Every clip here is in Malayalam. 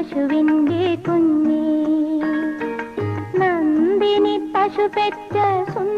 പശുവിന്റെ കുഞ്ഞി നന്ദിനി പശു പെറ്റ സുന്ദ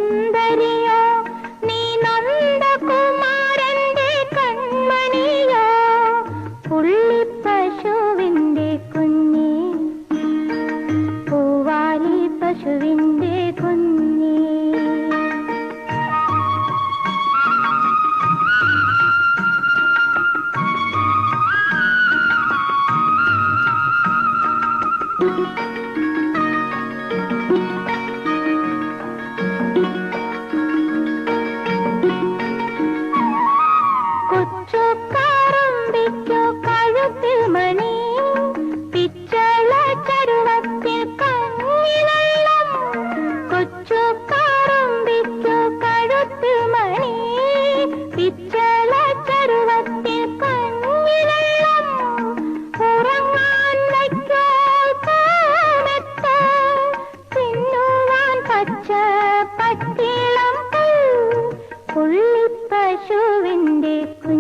Please.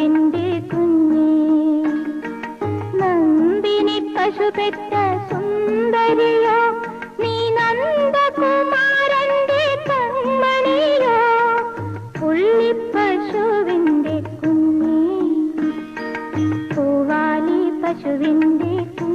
എന്റെ കുഞ്ഞേ നന്ദിനി പശുപെട്ട സുന്ദരിയോ നീ നന്ദകുമാരന്റെ കൺമണിയോ പുള്ളിപ്പശുവിന്റെ കുഞ്ഞേ പൂവാലി പശുവിന്റെ കുഞ്ഞേ